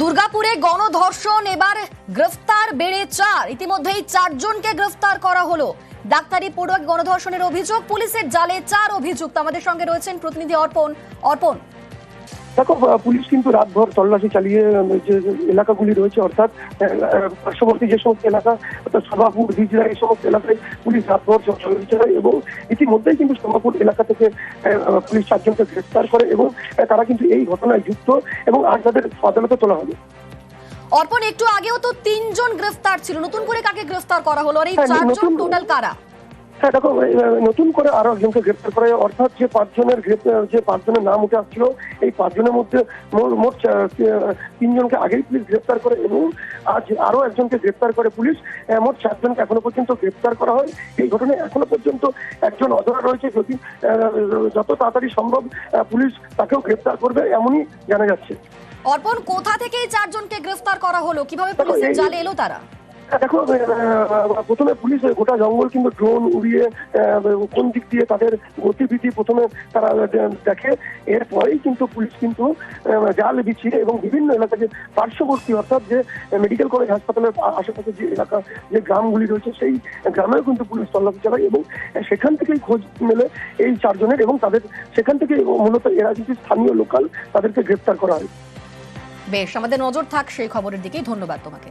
দুর্গাপুরে গণধর্ষণ, এবার গ্রেফতার বেড়ে চার। ইতিমধ্যেই চারজনকে গ্রেফতার করা হলো। ডাক্তারি পড়ুয়া গণধর্ষণের অভিযোগ, পুলিশের জালে চার অভিযুক্ত। আমাদের সঙ্গে রয়েছেন প্রতিনিধি অর্পণ। অর্পণ দেখো পুলিশ কিন্তু রাতভর তল্লাশি চালিয়ে যে এলাকাগুলি রয়েছে অর্থাৎ পার্শ্ববর্তী যে সমস্ত এলাকা অর্থাৎ সভাপুর হিজড়া এই সমস্ত এলাকায় পুলিশ রাতভর তল্লাশি চালায় এবং ইতিমধ্যেই কিন্তু সভাপুর এলাকা থেকে পুলিশ চারজনকে গ্রেফতার করে এবং তারা কিন্তু এই ঘটনায় যুক্ত এবং আজ তাদের আদালতে তোলা হবে। অর্পণ একটু আগেও তো তিনজন গ্রেফতার ছিল। নতুন করে কাকে গ্রেফতার করা হলো? আর এই হ্যাঁ, চারজন টোটাল কারা? হ্যাঁ দেখো নতুন করে আরও একজনকে গ্রেপ্তার করে অর্থাৎ যে পাঁচজনের গ্রেপ্তার যে পাঁচজনের নাম উঠে আসছিল এই পাঁচজনের মধ্যে মোট তিনজনকে আগেই পুলিশ গ্রেপ্তার করে এবং আজ আরও একজনকে গ্রেপ্তার করে পুলিশ। মোট চারজনকে এখনও পর্যন্ত গ্রেপ্তার করা হয়। এই ঘটনায় এখনও পর্যন্ত একজন অধরা রয়েছে। যদি যত তাড়াতাড়ি সম্ভব পুলিশ তাকেও গ্রেপ্তার করবে এমনই জানা যাচ্ছে। অর্পণ কোথা থেকে এই চারজনকে গ্রেফতার করা হলো? কীভাবে পুলিশের জালে এলো তারা? হ্যাঁ, দেখো প্রথমে পুলিশ গোটা জঙ্গল কিন্তু ড্রোন উড়িয়ে কোন দিক দিয়ে তাদের গতিবিধি প্রথমে তারা দেখে। এরপরেই কিন্তু পুলিশ কিন্তু জাল বিছিয়ে এবং বিভিন্ন এলাকা যে পার্শ্ববর্তী, অর্থাৎ যে মেডিকেল কলেজ হাসপাতালের আশেপাশে যে এলাকা, যে গ্রামগুলি রয়েছে, সেই গ্রামেও কিন্তু পুলিশ তল্লাশি চালায় এবং সেখান থেকেই খোঁজ মেলে এই চারজনের এবং তাদের, সেখান থেকে মূলত এরা কিন্তু স্থানীয় লোকাল তাদেরকে গ্রেপ্তার করা হয়। বেশ, আমাদের নজর থাক সেই খবরের দিকেই। ধন্যবাদ তোমাকে।